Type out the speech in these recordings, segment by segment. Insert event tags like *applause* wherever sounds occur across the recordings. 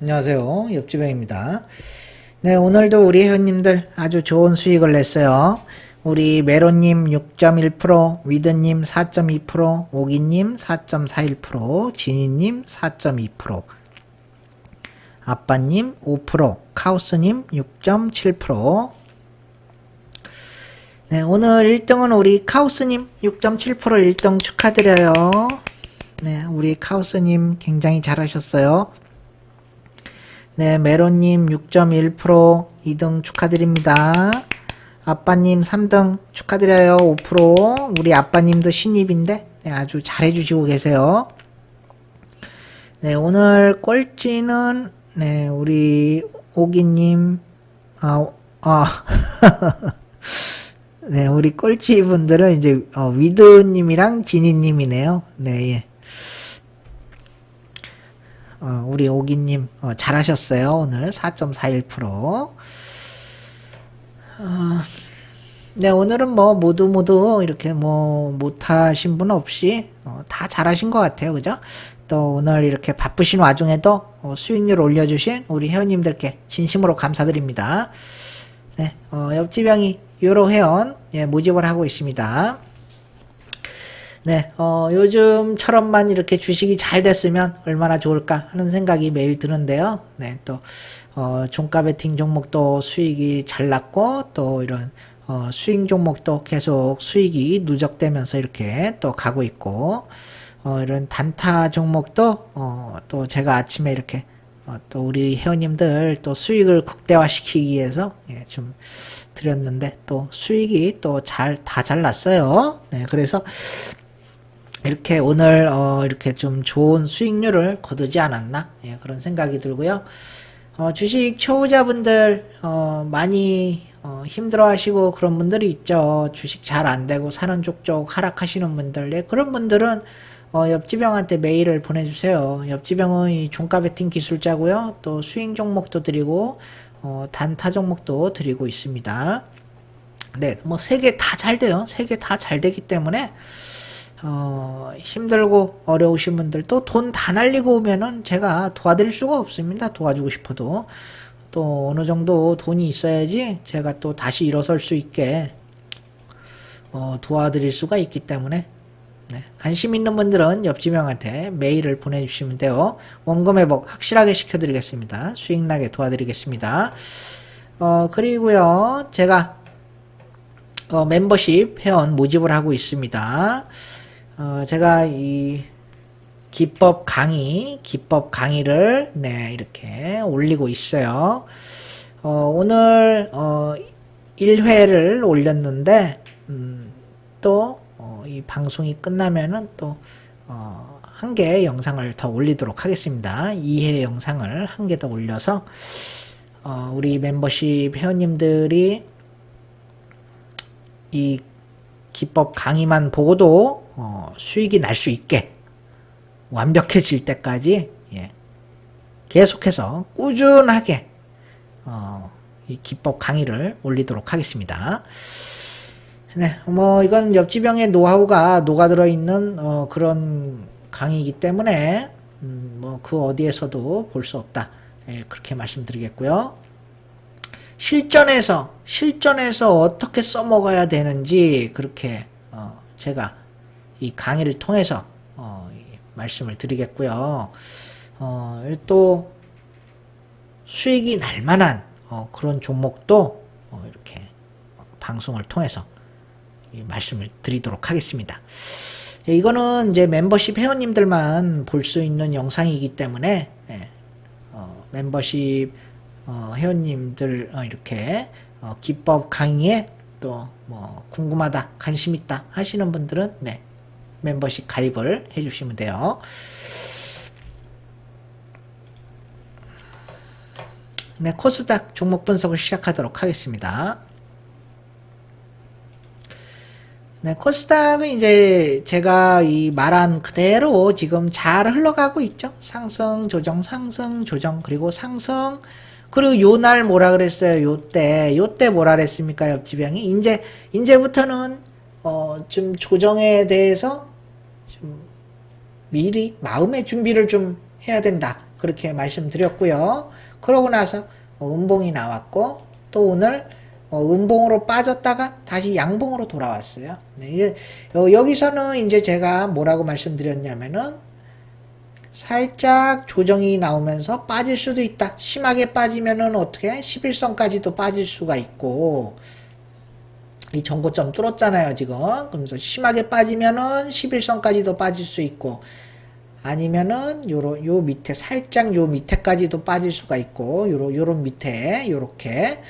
안녕하세요. 옆집행입니다. 네, 오늘도 우리 회원님들 아주 좋은 수익을 냈어요. 우리 메로님 6.1%, 위드님 4.2%, 오기님 4.41%, 지니님 4.2%, 아빠님 5%, 카우스님 6.7%. 네, 오늘 1등은 우리 카우스님 6.7% 1등 축하드려요. 네, 우리 카우스님 굉장히 잘하셨어요. 네, 메론님 6.1% 2등 축하드립니다. 아빠님 3등 축하드려요. 5% 우리 아빠님도 신입인데 네, 아주 잘해주시고 계세요. 네, 오늘 꼴찌는 네, 우리 오기님 아, 아 *laughs* 네, 우리 꼴찌 분들은 이제 어, 위드님이랑 지니님이네요. 네, 예. 어, 우리 오기님 어, 잘하셨어요. 오늘 4.41%. 어, 네, 오늘은 뭐 모두 모두 이렇게 뭐 못하신 분 없이 어, 다 잘하신 것 같아요. 그죠? 또 오늘 이렇게 바쁘신 와중에도 어, 수익률 올려주신 우리 회원님들께 진심으로 감사드립니다. 네, 어, 옆집 형이 유로 회원 예, 모집을 하고 있습니다. 네, 어, 요즘처럼만 이렇게 주식이 잘 됐으면 얼마나 좋을까 하는 생각이 매일 드는데요. 네, 또, 어, 종가 베팅 종목도 수익이 잘 났고, 또 이런, 어, 수익 종목도 계속 수익이 누적되면서 이렇게 또 가고 있고, 어, 이런 단타 종목도, 어, 또 제가 아침에 이렇게, 어, 또 우리 회원님들 또 수익을 극대화시키기 위해서, 예, 좀 드렸는데, 또 수익이 또 잘, 다잘 났어요. 네, 그래서, 이렇게 오늘 어 이렇게 좀 좋은 수익률을 거두지 않았나 예, 그런 생각이 들고요. 어 주식 초보자분들 어 많이 어 힘들어하시고 그런 분들이 있죠. 주식 잘 안 되고 사는 쪽쪽 하락하시는 분들 예, 그런 분들은 어 옆집 형한테 메일을 보내주세요. 옆집 형은 이 종가 베팅 기술자고요. 또 수익 종목도 드리고 어 단타 종목도 드리고 있습니다. 네, 뭐 세 개 다 잘 돼요. 세 개 다 잘 되기 때문에 어, 힘들고 어려우신 분들 또 돈 다 날리고 오면은 제가 도와드릴 수가 없습니다. 도와주고 싶어도 또 어느 정도 돈이 있어야지 제가 또 다시 일어설 수 있게 어, 도와드릴 수가 있기 때문에 네, 관심 있는 분들은 옆집 형한테 메일을 보내주시면 돼요. 원금 회복 확실하게 시켜드리겠습니다. 수익 나게 도와드리겠습니다. 어, 그리고요, 제가 어, 멤버십 회원 모집을 하고 있습니다. 어, 제가 이 기법 강의, 기법 강의를 네, 이렇게 올리고 있어요. 어, 오늘 어, 1회를 올렸는데 음, 또 어, 이 방송이 끝나면은 또 어, 한 개의 영상을 더 올리도록 하겠습니다. 2회 영상을 한 개 더 올려서 어, 우리 멤버십 회원님들이 이 기법 강의만 보고도 어, 수익이 날 수 있게 완벽해질 때까지 예, 계속해서 꾸준하게 어, 이 기법 강의를 올리도록 하겠습니다. 네, 뭐 이건 옆집 형의 노하우가 녹아들어 있는 어, 그런 강의이기 때문에 음, 뭐그 어디에서도 볼 수 없다. 예, 그렇게 말씀드리겠고요. 실전에서 실전에서 어떻게 써먹어야 되는지 그렇게 어, 제가 이 강의를 통해서 어, 말씀을 드리겠고요. 어, 또 수익이 날 만한 어, 그런 종목도 어, 이렇게 방송을 통해서 말씀을 드리도록 하겠습니다. 예, 이거는 이제 멤버십 회원님들만 볼 수 있는 영상이기 때문에 예, 어, 멤버십 어, 회원님들 어, 이렇게 어, 기법 강의에 또 뭐 궁금하다, 관심 있다 하시는 분들은 네, 멤버십 가입을 해주시면 돼요. 네, 코스닥 종목 분석을 시작하도록 하겠습니다. 네, 코스닥은 이제 제가 이 말한 그대로 지금 잘 흘러가고 있죠. 상승, 조정, 상승, 조정, 그리고 상승. 그리고 요 날 뭐라 그랬어요? 요 때, 요 때 뭐라 그랬습니까? 옆집 형이. 이제, 이제부터는, 어, 좀 조정에 대해서 좀 미리 마음의 준비를 좀 해야 된다. 그렇게 말씀드렸고요. 그러고 나서 어, 음봉이 나왔고 또 오늘 어, 음봉으로 빠졌다가 다시 양봉으로 돌아왔어요. 네, 어, 여기서는 이제 제가 뭐라고 말씀드렸냐면은 살짝 조정이 나오면서 빠질 수도 있다. 심하게 빠지면은 어떻게 11선까지도 빠질 수가 있고 이 전고점 뚫었잖아요, 지금. 그러면서 심하게 빠지면은 11선까지도 빠질 수 있고 아니면은 요런 요 밑에 살짝 요 밑에까지도 빠질 수가 있고 요런 요런 밑에 요렇게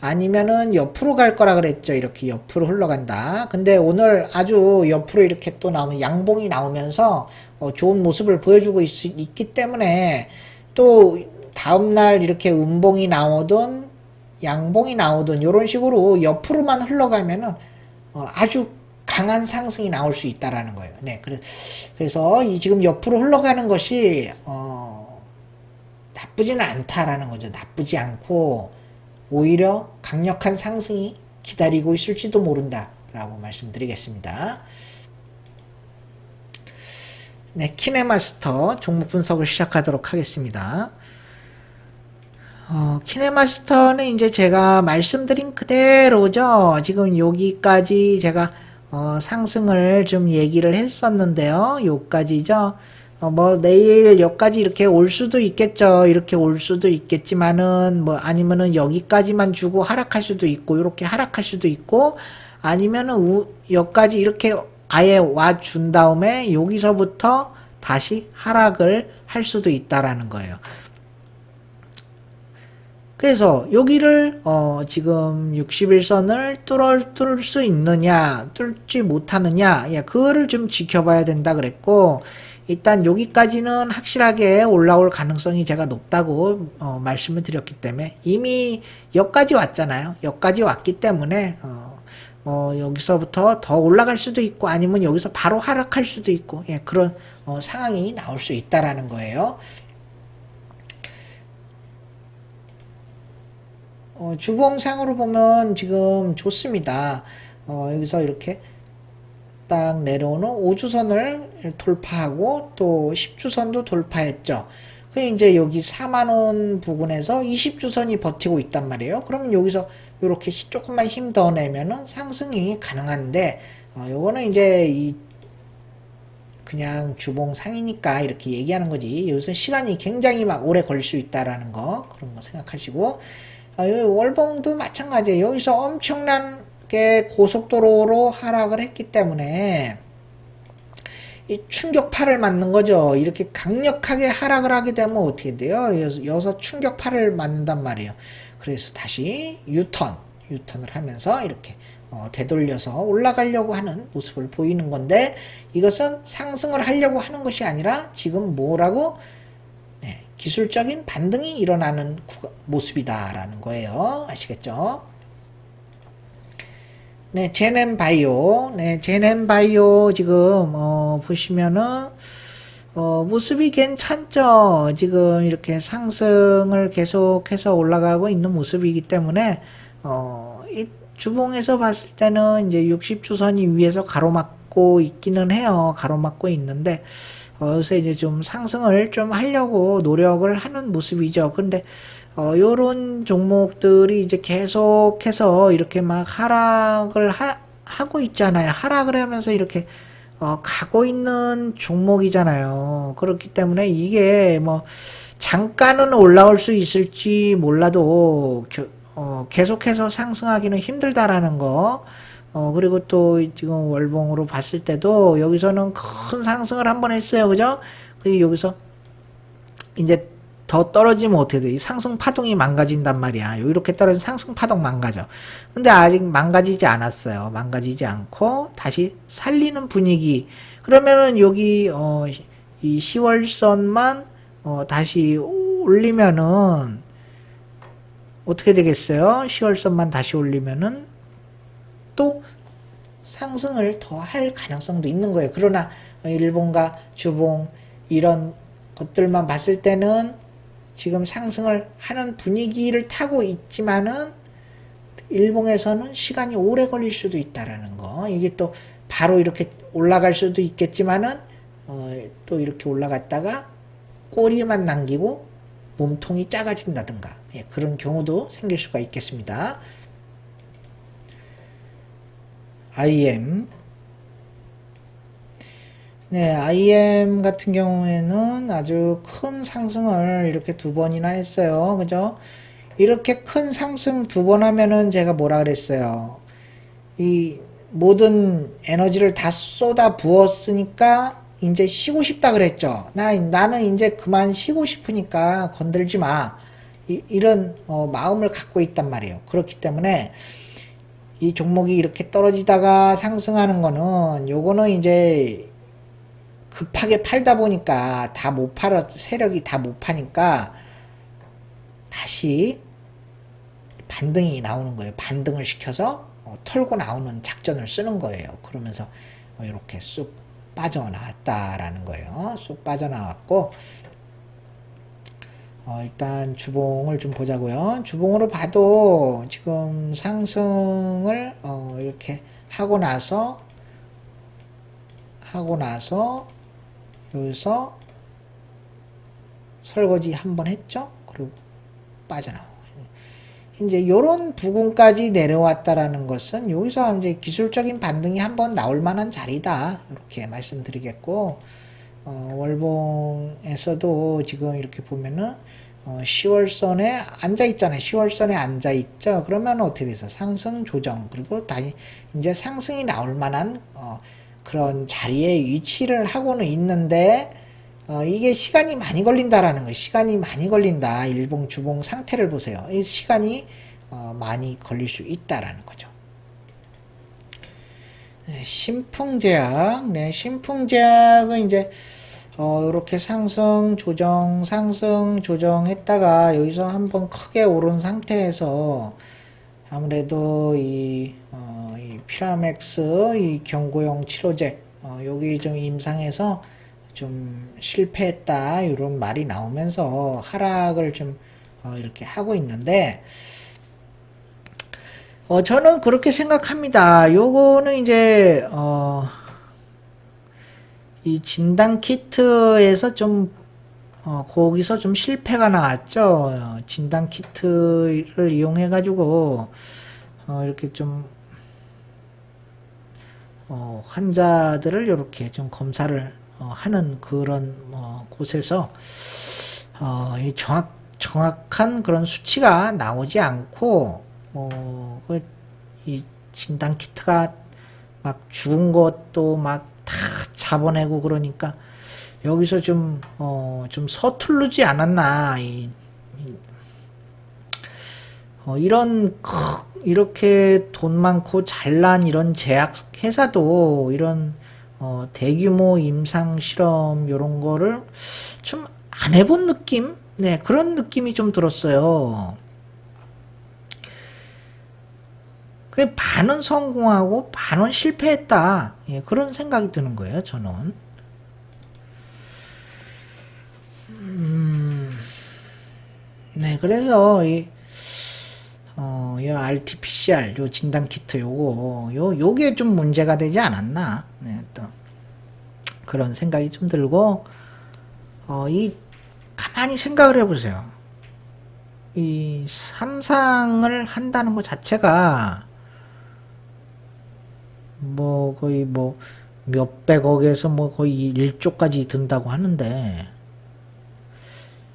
아니면은 옆으로 갈 거라 그랬죠. 이렇게 옆으로 흘러간다. 근데 오늘 아주 옆으로 이렇게 또 나오면 양봉이 나오면서 어, 좋은 모습을 보여주고 있, 있기 때문에 또 다음날 이렇게 음봉이 나오든 양봉이 나오든 이런 식으로 옆으로만 흘러가면은 어, 아주 강한 상승이 나올 수 있다라는 거예요. 네, 그래, 그래서 이 지금 옆으로 흘러가는 것이 어, 나쁘지는 않다라는 거죠. 나쁘지 않고 오히려 강력한 상승이 기다리고 있을지도 모른다라고 말씀드리겠습니다. 네, 키네마스터 종목 분석을 시작하도록 하겠습니다. 어, 키네마스터는 이제 제가 말씀드린 그대로죠. 지금 여기까지 제가 어, 상승을 좀 얘기를 했었는데요. 요까지죠. 어, 뭐 내일 여기까지 이렇게 올 수도 있겠죠. 이렇게 올 수도 있겠지만은 뭐 아니면은 여기까지만 주고 하락할 수도 있고 이렇게 하락할 수도 있고 아니면은 우, 여기까지 이렇게 아예 와 준 다음에 여기서부터 다시 하락을 할 수도 있다라는 거예요. 그래서 여기를 어 지금 61선을 뚫을 수 있느냐 뚫지 못하느냐 예, 그거를 좀 지켜봐야 된다 그랬고 일단 여기까지는 확실하게 올라올 가능성이 제가 높다고 어, 말씀을 드렸기 때문에 이미 여기까지 왔잖아요. 여기까지 왔기 때문에 어, 어, 여기서부터 더 올라갈 수도 있고 아니면 여기서 바로 하락할 수도 있고 예, 그런 어, 상황이 나올 수 있다라는 거예요. 어, 주봉상으로 보면 지금 좋습니다. 어, 여기서 이렇게 딱 내려오는 5주선을 돌파하고 또 10주선도 돌파했죠. 그 이제 여기 4만원 부근에서 20주선이 버티고 있단 말이에요. 그러면 여기서 이렇게 조금만 힘 더 내면은 상승이 가능한데, 어, 요거는 이제 이 그냥 주봉 상이니까 이렇게 얘기하는 거지. 여기서 시간이 굉장히 막 오래 걸릴 수 있다라는 거, 그런 거 생각하시고, 아, 월봉도 마찬가지예요. 여기서 엄청나게 고속도로로 하락을 했기 때문에 이 충격파를 맞는 거죠. 이렇게 강력하게 하락을 하게 되면 어떻게 돼요? 여기서 충격파를 맞는단 말이에요. 그래서 다시 유턴, 유턴을 하면서 이렇게 어, 되돌려서 올라가려고 하는 모습을 보이는 건데 이것은 상승을 하려고 하는 것이 아니라 지금 뭐라고 기술적인 반등이 일어나는 모습이다라는 거예요. 아시겠죠? 네, 제넨 바이오. 네, 제넨 바이오 지금 어, 보시면은 어, 모습이 괜찮죠. 지금 이렇게 상승을 계속해서 올라가고 있는 모습이기 때문에 어, 이 주봉에서 봤을 때는 이제 60주선이 위에서 가로막 고 있기는 해요. 가로막고 있는데 그래서 이제 좀 상승을 좀 하려고 노력을 하는 모습이죠. 근데 어, 요런 종목들이 이제 계속해서 이렇게 막 하락을 하, 하고 있잖아요. 하락을 하면서 이렇게 어, 가고 있는 종목이잖아요. 그렇기 때문에 이게 뭐 잠깐은 올라올 수 있을지 몰라도 겨, 어, 계속해서 상승하기는 힘들다라는 거. 어, 그리고 또 지금 월봉으로 봤을 때도 여기서는 큰 상승을 한 번 했어요. 그죠? 그 여기서 이제 더 떨어지면 어떻게 돼? 상승 파동이 망가진단 말이야. 이렇게 떨어진 상승 파동 망가져. 근데 아직 망가지지 않았어요. 망가지지 않고 다시 살리는 분위기. 그러면은 여기 어, 이 10월선만 어, 다시 올리면은 어떻게 되겠어요? 10월선만 다시 올리면은 또 상승을 더 할 가능성도 있는 거예요. 그러나 일본과 주봉 이런 것들만 봤을 때는 지금 상승을 하는 분위기를 타고 있지만은 일봉에서는 시간이 오래 걸릴 수도 있다라는 거. 이게 또 바로 이렇게 올라갈 수도 있겠지만은 어, 또 이렇게 올라갔다가 꼬리만 남기고 몸통이 작아진다든가 예, 그런 경우도 생길 수가 있겠습니다. IM 네, IM 같은 경우에는 아주 큰 상승을 이렇게 두 번이나 했어요. 그죠? 이렇게 큰 상승 두 번 하면은 제가 뭐라 그랬어요. 이 모든 에너지를 다 쏟아 부었으니까 이제 쉬고 싶다 그랬죠. 나, 나는 이제 그만 쉬고 싶으니까 건들지 마. 이, 런 마음을 갖고 있단 말이에요. 그렇기 때문에 이 종목이 이렇게 떨어지다가 상승하는 거는 요거는 이제 급하게 팔다 보니까 다 못 팔아 세력이 다 못 파니까 다시 반등이 나오는 거예요. 반등을 시켜서 어, 털고 나오는 작전을 쓰는 거예요. 그러면서 어, 이렇게 쑥 빠져나왔다라는 거예요. 쑥 빠져나왔고 어, 일단 주봉을 좀 보자고요. 주봉으로 봐도 지금 상승을 어, 이렇게 하고 나서 하고 나서 여기서 설거지 한 번 했죠. 그리고 빠져나오고 이제 요런 부분까지 내려왔다라는 것은 여기서 이제 기술적인 반등이 한 번 나올 만한 자리다 이렇게 말씀드리겠고 어, 월봉에서도 지금 이렇게 보면은 어, 10월선에 앉아 있잖아요. 10월선에 앉아 있죠. 그러면 어떻게 돼서 상승 조정 그리고 다시 이제 상승이 나올 만한 어, 그런 자리에 위치를 하고는 있는데 어, 이게 시간이 많이 걸린다라는 거 시간이 많이 걸린다. 일봉 주봉 상태를 보세요. 이 시간이 어, 많이 걸릴 수 있다라는 거죠. 네, 신풍제약, 네, 신풍제약은 이제 어, 이렇게 상승 조정, 상승 조정 했다가 여기서 한번 크게 오른 상태에서 아무래도 이, 어, 이 피라맥스, 이 경고용 치료제, 어, 여기 좀 임상에서 좀 실패했다 이런 말이 나오면서 하락을 좀 어, 이렇게 하고 있는데 어, 저는 그렇게 생각합니다. 요거는 이제 어, 이 진단 키트에서 좀 어, 거기서 좀 실패가 나왔죠. 어, 진단 키트를 이용해 가지고 어, 이렇게 좀 어, 환자들을 이렇게 좀 검사를 어, 하는 그런 뭐 곳에서 어, 이 정확 정확한 그런 수치가 나오지 않고 어, 그, 이 진단 키트가 막 죽은 것도 막 다 잡아내고 그러니까 여기서 좀, 어, 좀 서툴르지 않았나, 이, 이 어, 이런, 이렇게 돈 많고 잘난 이런 제약 회사도 이런 어, 대규모 임상 실험 이런 거를 좀 안 해본 느낌? 네, 그런 느낌이 좀 들었어요. 그 반은 성공하고 반은 실패했다. 예, 그런 생각이 드는 거예요, 저는. 음, 네, 그래서 이, 어, 이 RT-PCR, 요 진단 키트 요거, 요, 요게 좀 문제가 되지 않았나. 네, 또. 그런 생각이 좀 들고, 어, 이, 가만히 생각을 해보세요. 이, 삼상을 한다는 것 자체가, 뭐, 거의 뭐, 몇백억에서 뭐 거의 1조까지 든다고 하는데,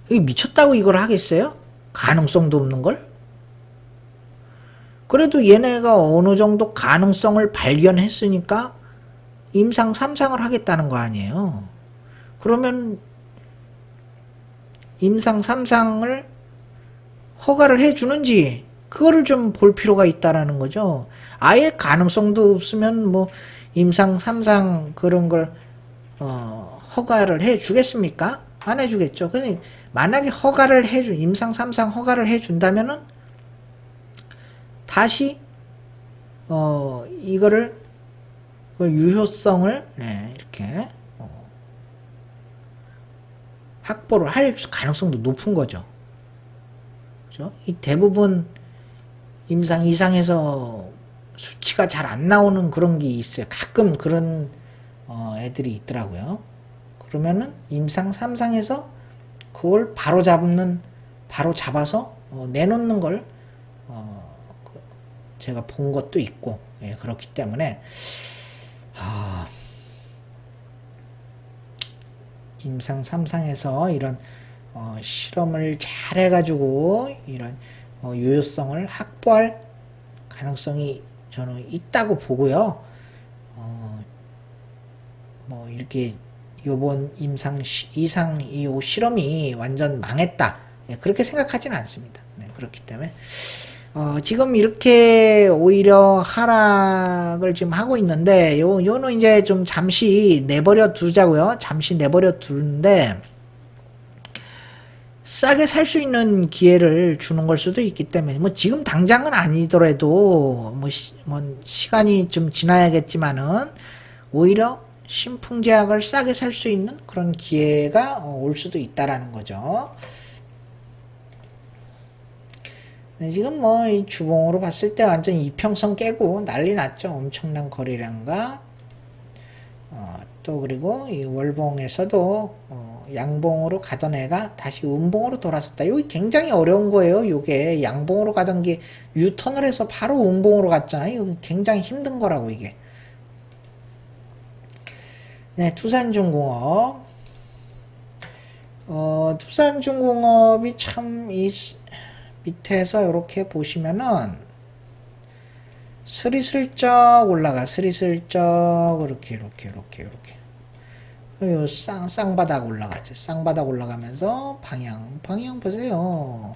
미쳤다고 이걸 하겠어요? 가능성도 없는 걸? 그래도 얘네가 어느 정도 가능성을 발견했으니까 임상 3상을 하겠다는 거 아니에요. 그러면 임상 3상을 허가를 해주는지 그거를 좀 볼 필요가 있다라는 거죠. 아예 가능성도 없으면 뭐 임상 3상 그런 걸 어, 허가를 해 주겠습니까? 안 해주겠죠. 근데 만약에 허가를 해준 임상 3상 허가를 해준다면은 다시 어 이거를 그 유효성을 네, 이렇게 어, 확보를 할 가능성도 높은 거죠. 그죠? 이 대부분 임상 이상에서 수치가 잘 안 나오는 그런 게 있어요. 가끔 그런 어, 애들이 있더라고요. 그러면은 임상 3상에서 그걸 바로 잡는 바로 잡아서 어, 내놓는 걸 어, 그 제가 본 것도 있고 예, 그렇기 때문에 아, 임상 3상에서 이런 어, 실험을 잘 해가지고 이런 어, 유효성을 확보할 가능성이 저는 있다고 보고요. 어, 뭐 이렇게 요번 임상 시- 이상 이 실험이 완전 망했다. 예, 그렇게 생각하지는 않습니다. 네, 그렇기 때문에 어, 지금 이렇게 오히려 하락을 지금 하고 있는데 요 요는 이제 좀 잠시 내버려 두자고요. 잠시 내버려 두는데 싸게 살 수 있는 기회를 주는 걸 수도 있기 때문에 뭐 지금 당장은 아니더라도 뭐, 시, 뭐 시간이 좀 지나야겠지만은 오히려 신풍제약을 싸게 살 수 있는 그런 기회가 어, 올 수도 있다라는 거죠. 네, 지금 뭐 이 주봉으로 봤을 때 완전 이평선 깨고 난리 났죠. 엄청난 거래량과 어, 또 그리고 이 월봉에서도 어, 양봉으로 가던 애가 다시 음봉으로 돌아섰다. 여기 굉장히 어려운 거예요. 요게 양봉으로 가던 게 유턴을 해서 바로 음봉으로 갔잖아요. 이거 굉장히 힘든 거라고 이게. 네, 투산중공업. 어, 투산중공업이 참, 이, 밑에서 이렇게 보시면은, 스리슬쩍 올라가, 스리슬쩍, 이렇게, 이렇게, 이렇게, 이렇게. 요 쌍, 쌍바닥 올라가죠. 쌍바닥 올라가면서, 방향, 방향 보세요.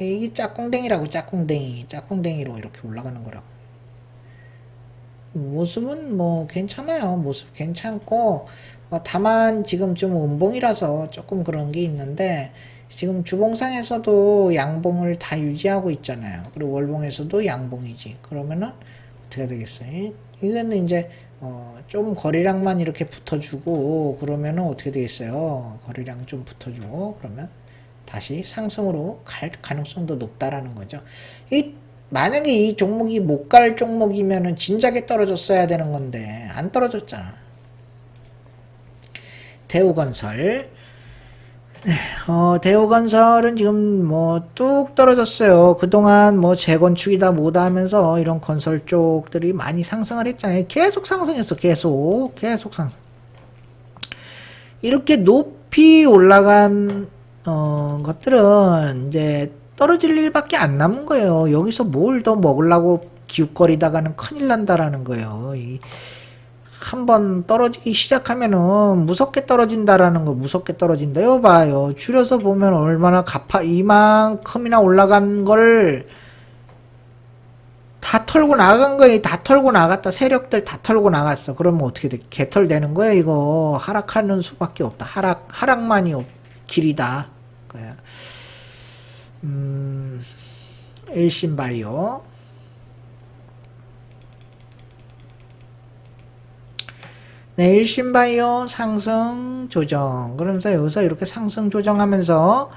이게 짝꿍댕이라고, 짝꿍댕이. 짝꿍댕이로 이렇게 올라가는 거라고. 모습은 뭐 괜찮아요. 모습 괜찮고 어, 다만 지금 좀 음봉이라서 조금 그런 게 있는데 지금 주봉상에서도 양봉을 다 유지하고 있잖아요. 그리고 월봉에서도 양봉이지. 그러면은 어떻게 되겠어요? 이- 이거는 이제 어, 좀 거리량만 이렇게 붙어주고 그러면은 어떻게 되겠어요? 거리량 좀 붙어주고 그러면 다시 상승으로 갈 가능성도 높다라는 거죠. 이 만약에 이 종목이 못 갈 종목이면은 진작에 떨어졌어야 되는 건데 안 떨어졌잖아. 대우건설. 네, 어, 대우건설은 지금 뭐 뚝 떨어졌어요. 그동안 뭐 재건축이다 뭐다 하면서 이런 건설 쪽들이 많이 상승을 했잖아요. 계속 상승했어. 계속. 계속 상승. 이렇게 높이 올라간 어, 것들은 이제 떨어질 일밖에 안 남은 거예요. 여기서 뭘 더 먹으려고 기웃거리다가는 큰일 난다라는 거예요. 한번 떨어지기 시작하면은 무섭게 떨어진다라는 거, 무섭게 떨어진다요. 봐요. 줄여서 보면 얼마나 가파, 이만큼이나 올라간 걸 다 털고 나간 거예요. 다 털고 나갔다. 세력들 다 털고 나갔어. 그러면 어떻게 돼? 개털 되는 거예요. 이거 하락하는 수밖에 없다. 하락, 하락만이 없, 길이다. 음, 일신바이오. 네, 일신바이오 상승 조정. 그러면서 여기서 이렇게 상승 조정하면서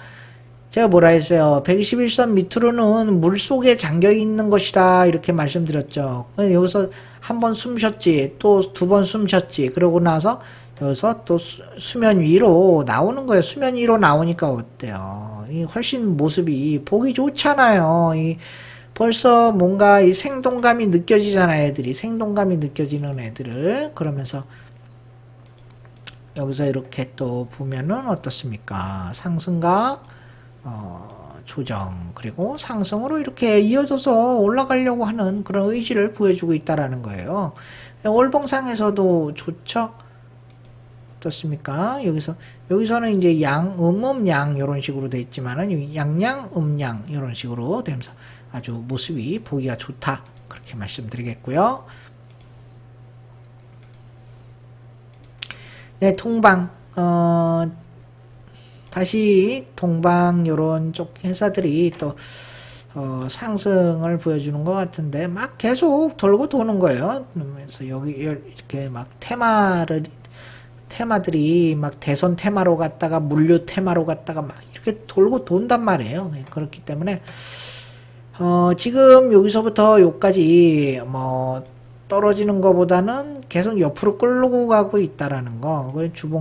제가 뭐라 했어요? 121선 밑으로는 물 속에 잠겨 있는 것이라 이렇게 말씀드렸죠. 여기서 한 번 숨 쉬었지, 또 두 번 숨 쉬었지. 그러고 나서 여기서 또 수, 수면 위로 나오는 거예요. 수면 위로 나오니까 어때요? 이 훨씬 모습이 보기 좋잖아요. 이 벌써 뭔가 이 생동감이 느껴지잖아요, 애들이. 생동감이 느껴지는 애들을. 그러면서 여기서 이렇게 또 보면은 어떻습니까? 상승과 어, 조정 그리고 상승으로 이렇게 이어져서 올라가려고 하는 그런 의지를 보여주고 있다라는 거예요. 월봉상에서도 좋죠. 어떻습니까? 여기서 여기서는 이제 양, 음, 음, 양 이런 식으로 돼 있지만은 양양, 음양 이런 식으로 되면서 아주 모습이 보기가 좋다 그렇게 말씀드리겠고요. 네, 통방 어, 다시 동방 요런 쪽 회사들이 또 어, 상승을 보여주는 것 같은데 막 계속 돌고 도는 거예요. 그래서 여기 이렇게 막 테마를 테마들이 막 대선 테마로 갔다가 물류 테마로 갔다가 막 이렇게 돌고 돈단 말이에요. 네, 그렇기 때문에 어, 지금 여기서부터 여기까지 뭐 떨어지는 것보다는 계속 옆으로 끌고 가고 있다라는 거. 그걸 주봉